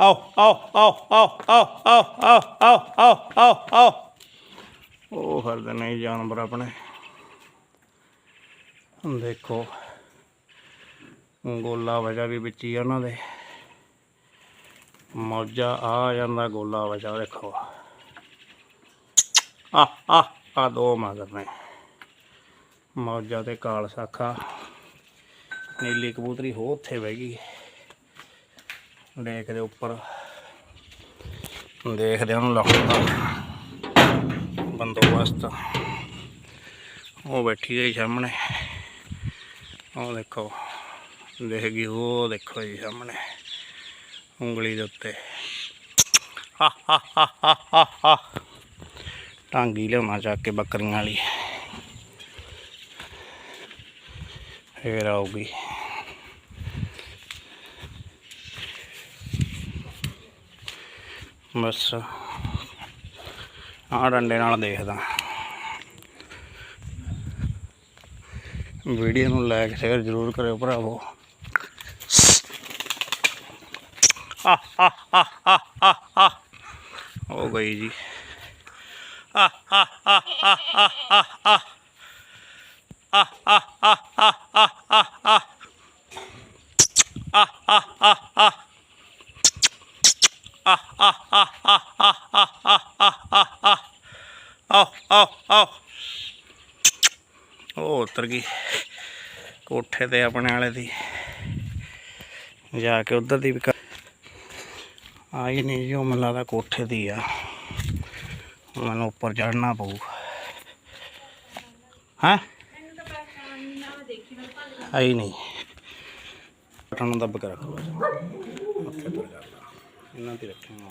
ਆਓ ਆਓ ਆਓ ਆਓ ਆਓ ਆਓ ਆਓ ਆਓ ਆਓ ਆਓ ਆਓ ਉਹ ਫਿਰਦੇ ਨਹੀਂ ਜਾਨਵਰ ਆਪਣੇ। ਦੇਖੋ, ਗੋਲਾ ਵਜਾ ਵੀ ਵਿੱਚ ਹੀ ਆ ਉਹਨਾਂ ਦੇ। ਮੌਜਾ, ਆ ਜਾਂਦਾ ਗੋਲਾ ਵਜਾ, ਦੇਖੋ। ਆ ਆ ਆ ਦੋ ਮਗਰ ਨੇ। ਮੌਜਾ ਤੇ ਕਾਲ ਸਾਖਾ ਨੀਲੀ ਕਬੂਤਰੀ ਹੋ ਉੱਥੇ ਬਹਿ ਗਈ। ਲੇਕ ਦੇ ਉੱਪਰ। ਦੇਖਦੇ ਉਹਨੂੰ ਲਾਉਣ ਦਾ ਬੰਦੋਬਸਤ। ਉਹ ਬੈਠੀ ਗਈ ਸਾਹਮਣੇ। ਉਹ ਦੇਖੋ, ਦੇਖ ਗਈ, ਉਹ ਦੇਖੋ ਜੀ ਸਾਹਮਣੇ, ਉਂਗਲੀ ਦੇ ਉੱਤੇ। ਹਾ ਹਾ ਹਾ ਹਾ ਹਾ ਟਾਂਗੀ ਲਿਆਉਣਾ ਚੱਕ ਕੇ ਬੱਕਰੀਆਂ ਵਾਲੀ। ਫੇਰ ਆਉਗੀ ਬਸ। ਆ ਡੰਡੇ ਨਾਲ ਦੇਖਦਾ। ਵੀਡੀਓ ਨੂੰ ਲਾਈਕ ਸ਼ੇਅਰ ਜ਼ਰੂਰ ਕਰਿਓ ਭਰਾਵੋ। ਆ ਆ ਆ ਆ ਆ ਹੋ ਗਈ ਜੀ। ਆ ਆ ਆ ਆ ਆ। ਉਤਰ ਗਈ ਕੋਠੇ ਤੇ ਆਪਣੇ ਵਾਲੇ ਦੀ। ਜਾ ਕੇ ਉਧਰ ਦੀ ਵੀ ਆਈ ਨਹੀਂ ਜੀ, ਉਹ ਮੈਨੂੰ ਲੱਗਦਾ ਕੋਠੇ ਦੀ ਆ। ਮੈਨੂੰ ਉੱਪਰ ਚੜਨਾ ਪਊ। ਹਾਂ? ਆਈ ਨਹੀਂ। ਬਟਨ ਦੱਬ ਕੇ ਰੱਖੋ ਬਸ। ਉੱਥੇ ਪਰ ਕਰ ਇਹਨਾਂ ਤੇ ਰੱਖਾਂਗਾ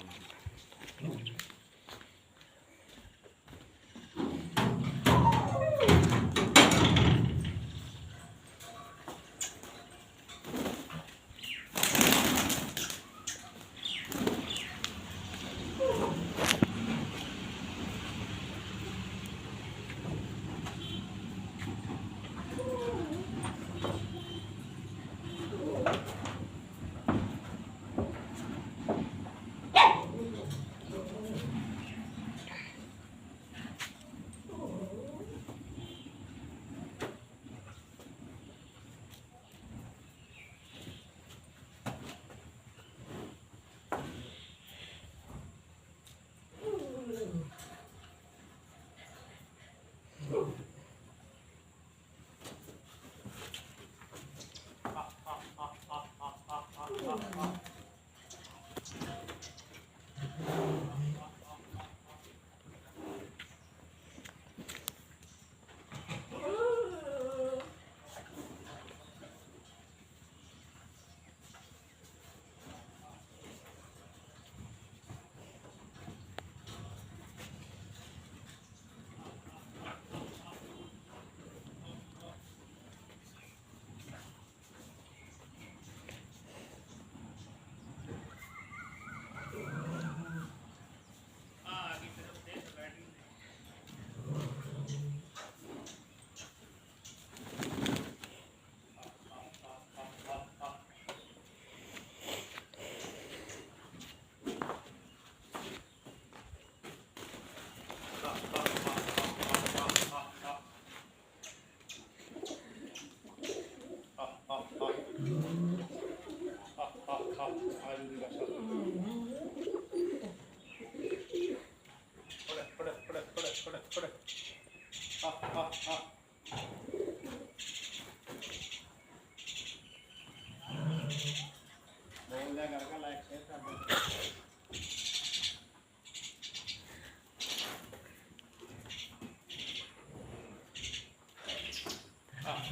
Oh, my God.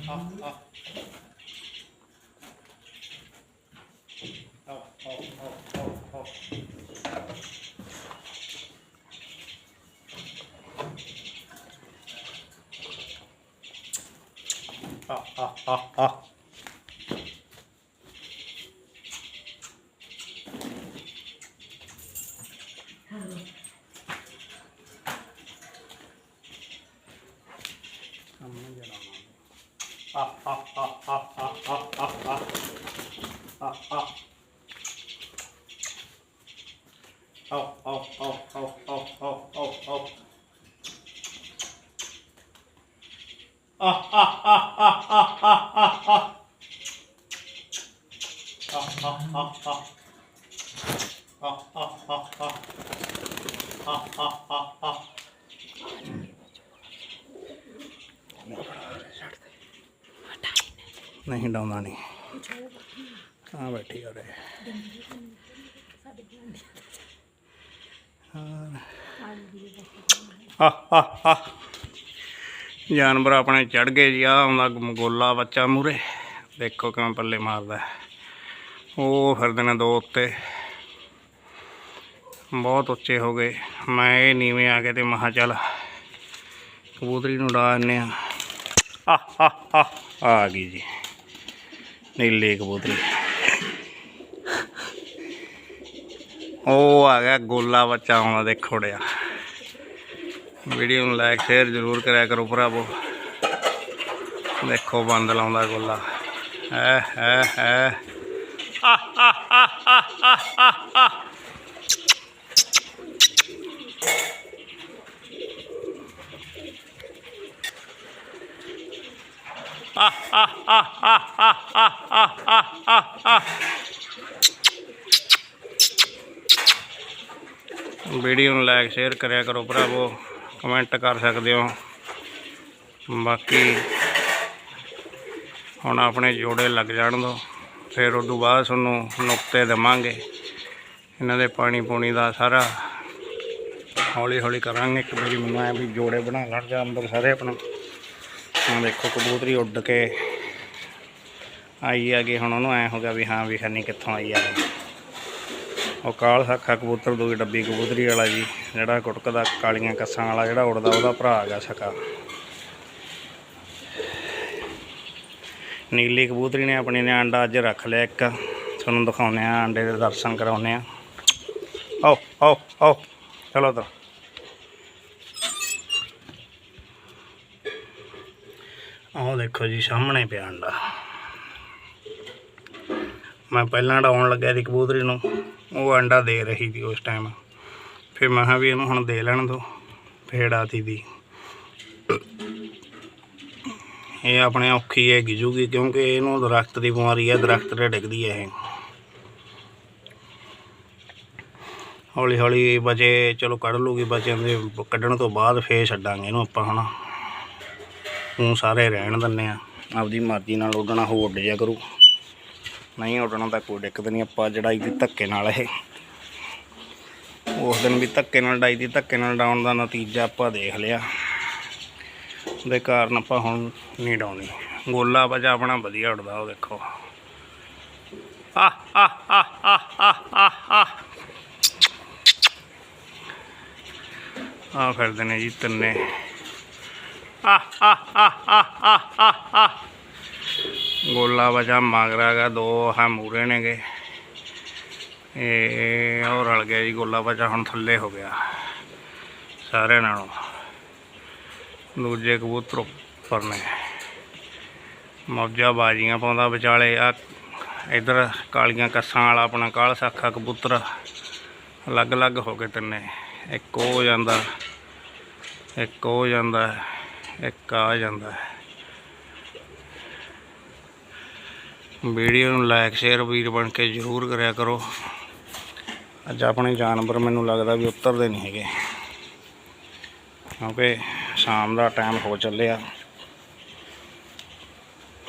ああ！ਆ ਆ ਆ ਆ ਆ ਆ ਆ ਆ ਆ ਆ ਆ ਆ ਆ ਆਓ ਆਓ ਆਓ ਆਓ ਆਓ ਆਓ ਆਓ नहीं डाउना नहीं हाँ बैठी हो रहे हाँ हाँ हाँ ਜਾਨਵਰ ਆਪਣੇ ਚੜ ਗਏ ਜੀ ਆ ਆਉਂਦਾ ਗੋਲਾ ਬੱਚਾ ਮੂਰੇ ਦੇਖੋ ਕਿਵੇਂ ਪੱਲੇ ਮਾਰਦਾ ਉਹ ਫਿਰਦੇ ਨੇ ਦੋ ਉੱਤੇ। ਬਹੁਤ ਉੱਚੇ ਹੋ ਗਏ। ਮੈਂ ਇਹ ਨੀਵੇਂ ਆ ਕੇ ਤੇ ਮਹਾ ਚੱਲ ਕਬੂਤਰੀ ਨੂੰ ਉਡਾ ਦਿੰਦੇ ਆ ਆ ਆ ਆ ਆ ਗਈ ਜੀ। ਨੀਲੇ ਕਬੂਤਰੀ। ਉਹ ਆ ਗਿਆ ਗੋਲਾ ਬੱਚਾ ਆਉਂਦਾ ਦੇਖੋ ਡਿਆ ਵੀਡੀਓ ਨੂੰ ਲਾਈਕ ਸ਼ੇਅਰ ਜ਼ਰੂਰ ਕਰਿਆ ਕਰੋ ਭਰਾਵੋ। ਦੇਖੋ ਬੰਦ ਲਾਉਂਦਾ ਗੋਲਾ। ਹੈ ਹੈ ਹੈ। ਆ ਆ ਆ ਆ ਆ ਆ ਆ ਆ ਆ ਆ ਆ ਆ ਆ ਆ ਆ ਵੀਡੀਓ ਨੂੰ ਲਾਈਕ ਸ਼ੇਅਰ ਕਰਿਆ ਕਰੋ ਭਰਾਵੋ। ਕਮੈਂਟ ਕਰ ਸਕਦੇ ਹੋ। ਬਾਕੀ ਹੁਣ ਆਪਣੇ ਜੋੜੇ ਲੱਗ ਜਾਣ ਦੋ। ਫਿਰ ਉਸ ਤੋਂ ਬਾਅਦ ਤੁਹਾਨੂੰ ਨੁਕਤੇ ਦੇਵਾਂਗੇ। ਇਹਨਾਂ ਦੇ ਪਾਣੀ ਪੂਣੀ ਦਾ ਸਾਰਾ ਹੌਲੀ ਹੌਲੀ ਕਰਾਂਗੇ। ਇੱਕ ਵਾਰੀ ਮੈਨੂੰ ਐ ਵੀ ਜੋੜੇ ਬਣਾ ਲੈਣ ਜਾਂ ਅੰਦਰ ਸਾਰੇ ਆਪਣਾ। ਹੁਣ ਦੇਖੋ ਕਬੂਤਰੀ ਉੱਡ ਕੇ ਆਈ ਆ ਹੈਗੀ। ਹੁਣ ਉਹਨੂੰ ਐ ਹੋ ਗਿਆ ਵੀ ਹਾਂ ਵੀ ਖੰਨੀ ਕਿੱਥੋਂ ਆਈ ਆ ਉਹ ਕਾਲ ਸਾਖਾ ਕਬੂਤਰ ਦੂਜੀ ਡੱਬੀ ਕਬੂਤਰੀ ਵਾਲਾ ਜੀ, ਜਿਹੜਾ ਕੁਟਕਦਾ, ਕਾਲੀਆਂ ਕੱਸਾਂ ਵਾਲਾ ਜਿਹੜਾ ਉੜਦਾ, ਉਹਦਾ ਭਰਾ ਹੈਗਾ ਸਕਾ ਨੀਲੀ ਕਬੂਤਰੀ ਨੇ ਆਪਣੀ ਨੇ ਆਂਡਾ ਅੱਜ ਰੱਖ ਲਿਆ ਇੱਕ। ਤੁਹਾਨੂੰ ਦਿਖਾਉਂਦੇ ਆ ਆਂਡੇ ਦੇ ਦਰਸ਼ਨ ਕਰਾਉਂਦੇ ਆ ਆਓ ਆਓ ਆਓ, ਚਲੋ ਤਾਂ ਆਹ ਦੇਖੋ ਜੀ, ਸਾਹਮਣੇ ਪਿਆ ਆਂਡਾ ਮੈਂ ਪਹਿਲਾਂ ਡਾਉਣ ਲੱਗਿਆ ਸੀ ਕਬੂਤਰੀ ਨੂੰ। ਉਹ ਅੰਡਾ ਦੇ ਰਹੀ ਸੀ ਉਸ ਟਾਈਮ ਫਿਰ ਮੈਂ ਕਿਹਾ ਵੀ ਇਹਨੂੰ ਹੁਣ ਦੇ ਲੈਣ ਦੋ ਫੇੜ ਆਤੀ ਦੀ। ਇਹ ਆਪਣੇ ਔਖੀ ਹੈ ਗਿਜੂਗੀ ਕਿਉਂਕਿ ਇਹਨੂੰ ਦਰਖਤ ਦੀ ਬਿਮਾਰੀ ਹੈ ਦਰਖਤ ਤੇ ਡਿੱਗਦੀ ਹੈ ਇਹ। ਹੌਲੀ ਹੌਲੀ ਬਚੇ, ਚਲੋ ਕੱਢ ਲੂਗੀ ਬਚਿਆਂ ਦੇ, ਕੱਢਣ ਤੋਂ ਬਾਅਦ ਫੇਰ ਛੱਡਾਂਗੇ ਇਹਨੂੰ ਆਪਾਂ ਹੁਣ। ਹੁਣ ਸਾਰੇ ਰਹਿਣ ਦਿੰਨੇ ਆ, ਆਪਦੀ ਮਰਜ਼ੀ ਨਾਲ ਉੱਡਣਾ ਹੋ ਉੱਡ ਜਾ ਕਰੂ। ਨਹੀਂ ਉੱਡਣਾ ਤਾਂ ਕੋਈ ਦਿੱਕਤ ਨਹੀਂ ਆਪਾਂ ਜੜਾਈ ਦੀ ਧੱਕੇ ਨਾਲ ਇਹ ਉਸ ਦਿਨ ਵੀ ਧੱਕੇ ਨਾਲ ਡਾਈ ਦੀ ਧੱਕੇ ਨਾਲ ਡਾਉਣ ਦਾ ਨਤੀਜਾ ਆਪਾਂ ਦੇਖ ਲਿਆ ਦੇ ਕਾਰਨ ਆਪਾਂ ਹੁਣ ਨਹੀਂ ਡਾਉਣੀ ਗੋਲਾ ਵਜਾ ਆਪਣਾ ਵਧੀਆ ਉੱਡਦਾ ਉਹ ਦੇਖੋ ਆ ਆ ਆ ਆ ਆ ਆ ਆ ਫਿਰਦੇ ਨੇ ਜੀ ਤਿੰਨੇ ਆ ਆ ਆ ਆ ਆ ਆ ਆ ਗੋਲਾ ਵਜਾ ਮਗਰਾ ਗਾ, ਦੋ ਆ ਮੂਰੇ ਨੇਗੇ। ਇਹ ਉਹ ਰਲ ਗਿਆ ਜੀ, ਗੋਲਾ ਬਚਾ ਹੁਣ ਥੱਲੇ ਹੋ ਗਿਆ, ਸਾਰਿਆਂ ਨਾਲੋਂ। ਦੂਜੇ ਕਬੂਤਰ ਉੱਪਰ ਨੇ। ਮੌਜਾ ਬਾਜੀਆਂ ਪਾਉਂਦਾ ਵਿਚਾਲੇ ਆ ਇਧਰ ਕਾਲੀਆਂ ਕੱਸਾਂ ਵਾਲਾ ਆਪਣਾ ਕਾਲ ਸਾਖਾ ਕਬੂਤਰ, ਅਲੱਗ-ਅਲੱਗ ਹੋ ਕੇ ਤਿੰਨੇ। ਇੱਕ ਉਹ ਜਾਂਦਾ, ਇੱਕ ਉਹ ਜਾਂਦਾ, ਇੱਕ ਆ ਜਾਂਦਾ। ਵੀਡੀਓ ਨੂੰ ਲਾਈਕ ਸ਼ੇਅਰ ਵੀਰ ਬਣ ਕੇ ਜ਼ਰੂਰ ਕਰਿਆ ਕਰੋ। ਅੱਜ ਆਪਣੇ ਜਾਨਵਰ ਮੈਨੂੰ ਲੱਗਦਾ ਵੀ ਉਤਰਦੇ ਨਹੀਂ ਹੈਗੇ। ਕਿਉਂਕਿ ਸ਼ਾਮ ਦਾ ਟਾਈਮ ਹੋ ਚੱਲਿਆ।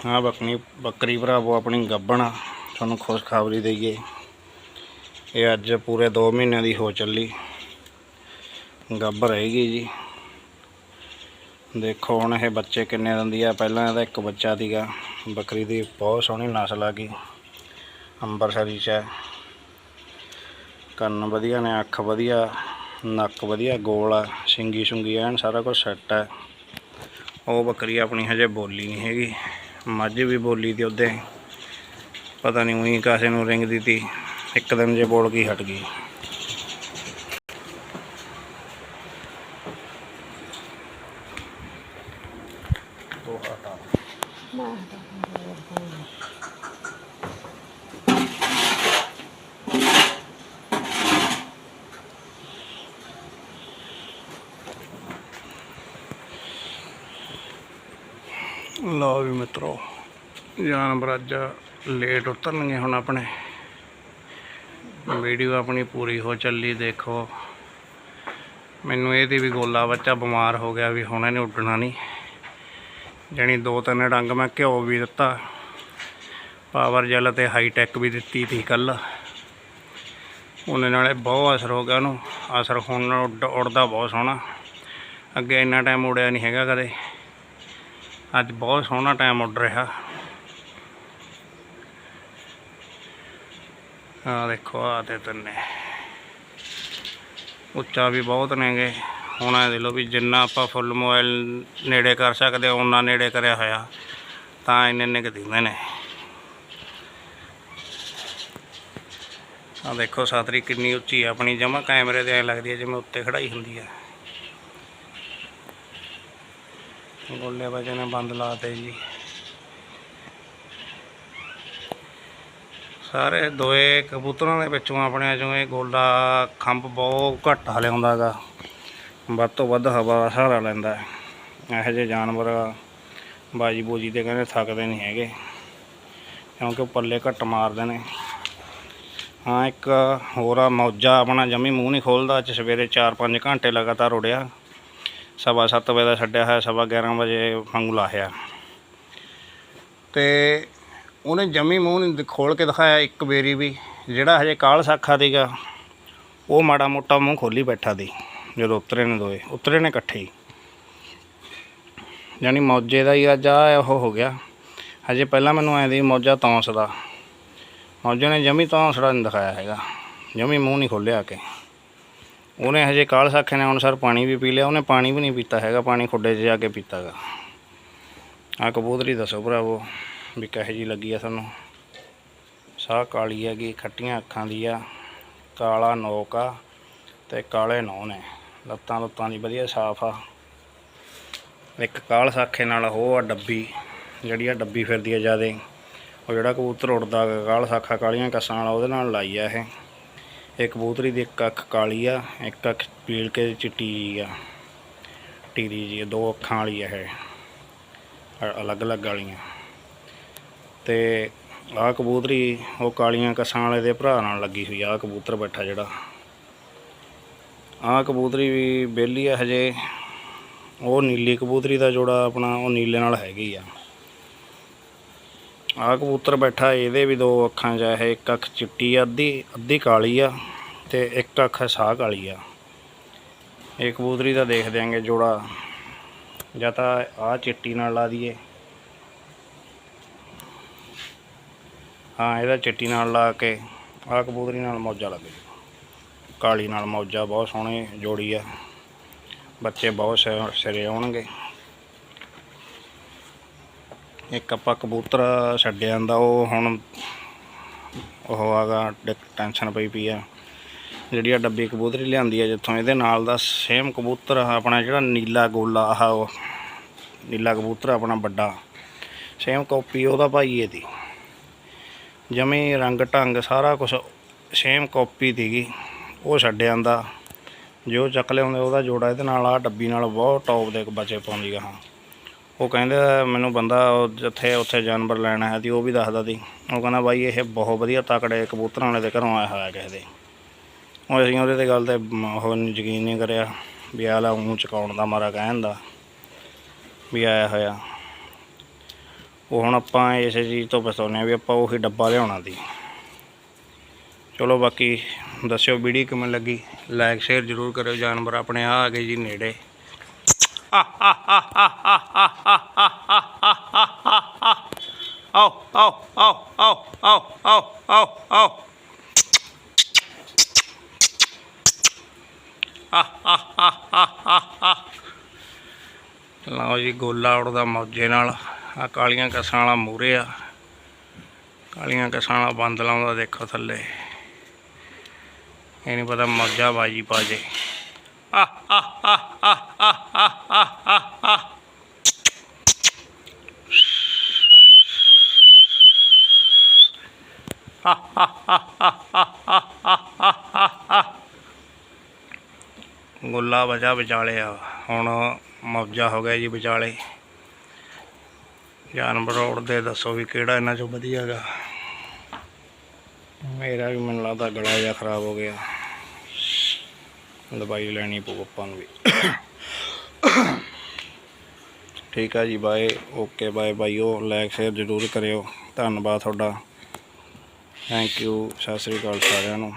ਹਾਂ ਬੱਕਰੀ ਬੱਕਰੀ ਭਰਾਵੋ ਆਪਣੀ ਗੱਬਣ ਆ, ਤੁਹਾਨੂੰ ਖੁਸ਼ਖਬਰੀ ਦਈਏ। ਇਹ ਅੱਜ ਪੂਰੇ 2 ਮਹੀਨਿਆਂ ਦੀ ਹੋ ਚੱਲੀ। ਗੱਭ ਰਹੇਗੀ ਜੀ। ਦੇਖੋ ਹੁਣ ਇਹ ਬੱਚੇ ਕਿੰਨੇ ਦਿੰਦੀ ਆ। ਪਹਿਲਾਂ ਇਹਦਾ ਇੱਕ ਬੱਚਾ ਸੀਗਾ। ਬੱਕਰੀ ਦੀ ਬਹੁਤ ਸੋਹਣੀ ਨਸਲ ਆ ਗਈ। ਅੰਬਰਸਰੀ ਚ ਹੈ। ਕੰਨ ਵਧੀਆ ਨੇ, ਅੱਖ ਵਧੀਆ, ਨੱਕ ਵਧੀਆ, ਗੋਲ ਆ, ਸਿੰਗੀ ਸੁੰਗੀ ਐਨ ਸਾਰਾ ਕੁਝ ਸੈੱਟ ਹੈ ਉਹ ਬੱਕਰੀ ਆਪਣੀ ਹਜੇ ਬੋਲੀ ਨਹੀਂ ਹੈਗੀ। ਮੱਝ ਵੀ ਬੋਲੀ ਤੇ ਉਹਦੇ। ਪਤਾ ਨਹੀਂ ਉਹੀ ਕਾਸੇ ਨੂੰ ਰਿੰਗ ਦਿੱਤੀ। ਇੱਕ ਦਿਨ ਜੇ ਬੋਲ ਕੇ ਹਟ ਗਈ ਤੋ ਹਟਾ ਲਓ ਵੀ ਮਿੱਤਰੋ ਜਾਨਵਰ ਅੱਜ ਲੇਟ ਉਤਰਨਗੇ ਹੁਣ ਆਪਣੇ। ਵੀਡੀਓ ਆਪਣੀ ਪੂਰੀ ਹੋ ਚੱਲੀ, ਦੇਖੋ। ਮੈਨੂੰ ਇਹਦੀ ਵੀ ਗੋਲਾ ਬੱਚਾ ਬਿਮਾਰ ਹੋ ਗਿਆ ਵੀ ਹੁਣ ਇਹਨੇ ਉੱਡਣਾ ਨਹੀਂ। ਜਾਣੀ ਦੋ ਤਿੰਨ ਡੰਗ ਮੈਂ ਘਿਓ ਵੀ ਦਿੱਤਾ। ਪਾਵਰ ਜੈਲ ਤੇ ਹਾਈ ਟੈਕ ਵੀ ਦਿੱਤੀ ਤੀ ਕੱਲ ਉਹਨੇ ਨਾਲੇ ਬਹੁਤ ਅਸਰ ਹੋ ਗਿਆ ਉਹਨੂੰ। ਅਸਰ ਹੁਣ ਨਾਲ ਉੱਡਦਾ ਬਹੁਤ ਸੋਹਣਾ। ਅੱਗੇ ਇੰਨਾ ਟਾਈਮ ਉੜਿਆ ਨਹੀਂ ਹੈਗਾ ਕਦੇ। ਅੱਜ ਬਹੁਤ ਸੋਹਣਾ ਟਾਈਮ ਉੱਡ ਰਿਹਾ। ਆ ਦੇਖੋ ਆ ਤੇ ਤੰਨੇ। ਉੱਚਾ ਵੀ ਬਹੁਤ ਨੇਗੇ। ਹੁਣ ਇਹ ਦੇ ਲੋ ਵੀ ਜਿੰਨਾ ਆਪਾਂ ਫੁੱਲ ਮੋਬਾਈਲ ਨੇੜੇ ਕਰ ਸਕਦੇ ਉਹਨਾਂ ਨੇੜੇ ਕਰਿਆ ਹੋਇਆ। ਤਾਂ ਇੰਨੇ ਇੰਨੇ ਕੁ ਦਿੰਦੇ ਨੇ। ਆ ਦੇਖੋ, ਸਾਤਰੀ ਕਿੰਨੀ ਉੱਚੀ ਆ। ਆਪਣੀ ਜਮਾ ਕੈਮਰੇ ਤੇ ਐ ਲੱਗਦੀ ਹੈ ਜਿਵੇਂ ਉੱਤੇ ਖੜਾਈ ਹੁੰਦੀ ਹੈ ਗੋਲੇ ਵਜੇ ਨੇ ਬੰਦ ਲਾਤੇ ਜੀ। ਸਾਰੇ ਦੋਏ ਕਬੂਤਰਾਂ ਦੇ ਵਿੱਚੋਂ ਆਪਣੇ ਚੋਂ ਇਹ ਗੋਲਾ ਖੰਭ ਬਹੁਤ ਘੱਟ ਹਲਿਆਉਂਦਾ ਗਾ ਵੱਧ ਤੋਂ ਵੱਧ ਹਵਾ ਦਾ ਸਹਾਰਾ ਲੈਂਦਾ ਇਹੋ ਜਿਹੇ ਜਾਨਵਰ ਬਾਜੀ ਬੂਜੀ ਤੇ ਕਹਿੰਦੇ ਥੱਕਦੇ ਨਹੀਂ ਹੈਗੇ, ਕਿਉਂਕਿ ਉਹ ਪੱਲੇ ਘੱਟ ਮਾਰਦੇ ਨੇ। ਹਾਂ, ਇੱਕ ਹੋਰ ਆ, ਮੌਜਾ ਆਪਣਾ ਜਮੀ ਮੂੰਹ ਨਹੀਂ ਖੋਲਦਾ, ਅੱਜ ਸਵੇਰੇ 4-5 ਘੰਟੇ ਲਗਾਤਾਰ ਉੜਿਆ। ਸਵਾ ਸੱਤ ਵਜੇ ਦਾ ਛੱਡਿਆ ਹੋਇਆ, ਸਵਾ 11 ਵਜੇ ਵਾਂਗੂ ਲਾਹਿਆ। ਤੇ ਉਹਨੇ ਜਮੀ ਮੂੰਹ ਨਹੀਂ ਖੋਲ ਕੇ ਦਿਖਾਇਆ ਇੱਕ ਵੇਰੀ ਵੀ, ਜਿਹੜਾ ਹਜੇ ਕਾਲ ਸਾਖਾ ਦੀਗਾ ਉਹ ਮਾੜਾ ਮੋਟਾ ਮੂੰਹ ਖੋਲੀ ਬੈਠਾ ਦੀ ਜਦੋਂ ਉਤਰੇ ਨੇ ਦੋਏ ਉਤਰੇ ਨੇ ਇਕੱਠੇ ਹੀ। ਯਾਨੀ ਮੌਜੇ ਦਾ ਹੀ ਅੱਜ ਆ ਉਹ ਹੋ ਗਿਆ। ਹਜੇ ਪਹਿਲਾਂ ਮੈਨੂੰ ਐਂ ਦੀ ਮੌਜਾ ਤੌਂਸ ਦਾ ਮੌਜੇ ਨੇ ਜਮੀ ਤੌਂਸੜਾ ਨਹੀਂ ਦਿਖਾਇਆ ਹੈਗਾ। ਜਮੀ ਮੂੰਹ ਨਹੀਂ ਖੋਲਿਆ ਕੇ। ਉਹਨੇ ਹਜੇ ਕਾਲ ਸਾਖੇ ਨੇ ਅਨੁਸਾਰ ਪਾਣੀ ਵੀ ਪੀ ਲਿਆ, ਉਹਨੇ ਪਾਣੀ ਵੀ ਨਹੀਂ ਪੀਤਾ ਹੈਗਾ, ਪਾਣੀ ਖੁੱਡੇ 'ਚ ਜਾ ਕੇ ਪੀਤਾਗਾ। ਆ ਕਬੂਤਰੀ ਦੱਸੋ ਭਰਾਵੋ। ਵੀ ਕਿਹੋ ਜੀ ਲੱਗੀ ਆ ਤੁਹਾਨੂੰ ਸਾਹ ਕਾਲੀ ਹੈਗੀ, ਖੱਟੀਆਂ ਅੱਖਾਂ ਦੀ ਆ, ਕਾਲਾ ਨੋਕ ਆ ਤੇ ਕਾਲੇ ਨੋ ਨੇ। ਲੱਤਾਂ ਲੁੱਤਾਂ ਦੀ ਵਧੀਆ ਸਾਫ਼ ਆ। ਇੱਕ ਕਾਲ ਸਾਖੇ ਨਾਲ ਉਹ ਆ ਡੱਬੀ, ਜਿਹੜੀ ਆ ਡੱਬੀ ਫਿਰਦੀ ਆ ਜਿਆਦੇ। ਉਹ ਜਿਹੜਾ ਕਬੂਤਰ ਉੱਡਦਾ ਕਾਲ ਸਾਖਾ ਕਾਲੀਆਂ ਕੱਸਾਂ ਵਾਲਾ, ਉਹਦੇ ਨਾਲ ਲਾਈ ਆ ਇਹ। ਇਹ ਕਬੂਤਰੀ ਦੀ ਇੱਕ ਅੱਖ ਕਾਲੀ ਆ, ਇੱਕ ਅੱਖ ਪੀਲ ਕੇ ਚਿੱਟੀ ਜਿਹੀ ਆ। ਟੀਰੀ ਜੀ, ਦੋ ਅੱਖਾਂ ਵਾਲੀ ਆ ਇਹ। ਅਲੱਗ-ਅਲੱਗ ਵਾਲੀਆਂ। ਤੇ ਆਹ ਕਬੂਤਰੀ, ਉਹ ਕਾਲੀਆਂ ਕੱਸਾਂ ਵਾਲੇ ਦੇ ਭਰਾ ਨਾਲ ਲੱਗੀ ਹੋਈ ਆ, ਆਹ ਕਬੂਤਰ ਬੈਠਾ ਜਿਹੜਾ। ਆਹ ਕਬੂਤਰੀ ਵੀ ਬੇਲੀ ਆ ਹਜੇ। ਉਹ ਨੀਲੀ ਕਬੂਤਰੀ ਦਾ ਜੋੜਾ ਆਪਣਾ, ਉਹ ਨੀਲੇ ਨਾਲ ਹੈਗੀ ਆ। ਆਹ ਕਬੂਤਰ ਬੈਠਾ, ਇਹਦੇ ਵੀ ਦੋ ਅੱਖਾਂ 'ਚ ਆ ਇੱਕ ਅੱਖ ਚਿੱਟੀ ਆ, ਅੱਧੀ ਅੱਧੀ ਕਾਲੀ ਆ ਤੇ ਇੱਕ ਅੱਖ ਸਾਹ ਕਾਲੀ ਆ। ਇਹ ਕਬੂਤਰੀ ਦਾ ਦੇਖ ਦਿਆਂਗੇ ਜੋੜਾ। ਜਾਂ ਤਾਂ ਆਹ ਚਿੱਟੀ ਨਾਲ ਲਾ ਦਈਏ। ਹਾਂ, ਇਹਦਾ ਚਿੱਟੀ ਨਾਲ ਲਾ ਕੇ, ਆਹ ਕਬੂਤਰੀ ਨਾਲ ਮੌਜਾ ਲੱਗ ਜੂ ਕਾਲੀ ਨਾਲ ਮੌਜਾ ਬਹੁਤ ਸੋਹਣੀ, ਜੋੜੀ ਆ। ਬੱਚੇ ਬਹੁਤ ਸਿਰੇ ਆਉਣਗੇ। ਇੱਕ ਆਪਾਂ ਕਬੂਤਰ ਛੱਡਿਆ ਜਾਂਦਾ ਉਹ ਹੁਣ ਉਹ ਆਗਾ ਟੈਨਸ਼ਨ ਪਈ ਪਈ ਆ। ਜਿਹੜੀ ਆ ਡੱਬੀ ਕਬੂਤਰੀ ਲਿਆਂਦੀ ਆ ਜਿੱਥੋਂ, ਇਹਦੇ ਨਾਲ ਦਾ ਸੇਮ ਕਬੂਤਰ ਆਪਣਾ ਜਿਹੜਾ ਨੀਲਾ ਗੋਲਾ, ਆਹ ਉਹ। ਨੀਲਾ ਕਬੂਤਰ ਆਪਣਾ ਵੱਡਾ। ਸੇਮ ਕਾਪੀ ਉਹਦਾ ਭਾਈ ਇਹਦੀ। ਜਮੀ ਰੰਗ ਢੰਗ ਸਾਰਾ ਕੁਝ ਸੇਮ ਕਾਪੀ ਦੀਗੀ ਉਹ ਛੱਡ ਜਾਂਦਾ ਜੋ ਚੱਕ ਲਿਆਉਂਦੇ ਉਹਦਾ ਜੋੜਾ ਇਹਦੇ ਨਾਲ ਆ ਡੱਬੀ ਨਾਲ ਬਹੁਤ ਟੌਪ ਦੇ ਬੱਚੇ ਪਾਉਂਦੀ ਗਾ ਹਾਂ। ਉਹ ਕਹਿੰਦੇ, ਮੈਨੂੰ ਬੰਦਾ ਉਹ ਜਿੱਥੇ ਉੱਥੇ ਜਾਨਵਰ ਲੈਣ ਆਇਆ ਸੀ, ਉਹ ਵੀ ਦੱਸਦਾ ਸੀ। ਉਹ ਕਹਿੰਦਾ, ਬਾਈ, ਇਹ ਬਹੁਤ ਵਧੀਆ ਤਕੜੇ ਕਬੂਤਰਾਂ ਵਾਲੇ ਦੇ ਘਰੋਂ ਆਇਆ ਹੋਇਆ ਕਿਸੇ ਦੇ। ਉਹ ਅਸੀਂ ਉਹਦੇ ਤੇ ਗੱਲ ਤੇ, ਮ- ਉਹ ਯਕੀਨ ਨਹੀਂ ਕਰਿਆ ਵੀ ਆਹ ਲਾ ਊਂ ਚਕਾਉਣ ਦਾ ਮਾਰਾ ਕਹਿਣ ਦਾ ਵੀ ਆਇਆ ਹੋਇਆ। ਉਹ ਹੁਣ ਆਪਾਂ ਇਸ ਚੀਜ਼ ਤੋਂ ਪਛਤਾਉਂਦੇ ਹਾਂ ਵੀ ਆਪਾਂ ਉਹੀ ਡੱਬਾ ਲਿਆਉਣਾ ਸੀ। ਚਲੋ ਬਾਕੀ ਦੱਸਿਓ ਵੀਡੀਓ ਕਿਵੇਂ ਲੱਗੀ। ਲਾਈਕ ਸ਼ੇਅਰ ਜ਼ਰੂਰ ਕਰਿਓ ਜਾਨਵਰ ਆਪਣੇ ਆ ਆ ਗਏ ਜੀ ਨੇੜੇ। ਆਓ ਆਓ ਆਓ ਆਓ ਆਓ ਆਓ ਆਓ ਆਓ। ਲਓ ਜੀ, ਗੋਲਾ ਉੜਦਾ ਮੌਜੇ ਨਾਲ। ਆ ਕਾਲੀਆਂ ਕਸਾਂ ਵਾਲਾ ਮੂਰੇ ਆ ਕਾਲੀਆਂ ਕਸਾਂ ਵਾਲਾ ਬੰਦ ਲਾਉਂਦਾ ਦੇਖੋ ਥੱਲੇ ਇਹ ਨਹੀਂ ਪਤਾ ਮੱਜਾ ਬਾਜੀ ਪਾ ਜੇ ਆ ਆ ਆ ਆ ਆ ਆ ਆ ਗੁੱਲਾ ਵਜਾ ਵਿਚਾਲੇ ਆ ਹੁਣ ਮੌਜਾ ਹੋ ਗਿਆ ਜੀ ਵਿਚਾਲੇ ਜਾਨਵਰ ਦੇ ਦੱਸੋ ਵੀ ਕਿਹੜਾ ਇਹਨਾਂ ਚੋਂ ਵਧੀਆ ਹੈਗਾ। ਮੇਰਾ ਵੀ ਮੈਨੂੰ ਲੱਗਦਾ ਗਲਾ ਜਿਹਾ ਖਰਾਬ ਹੋ ਗਿਆ। ਦਵਾਈ ਲੈਣੀ ਪਊ ਆਪਾਂ ਨੂੰ ਵੀ। ਠੀਕ ਆ ਜੀ, ਬਾਏ। ਓਕੇ, ਬਾਏ ਬਾਈਓ ਲਾਈਕ, ਸ਼ੇਅਰ ਜ਼ਰੂਰ ਕਰਿਓ। ਧੰਨਵਾਦ ਤੁਹਾਡਾ। ਥੈਂਕ ਯੂ ਸਤਿ ਸ੍ਰੀ ਅਕਾਲ ਸਾਰਿਆਂ ਨੂੰ।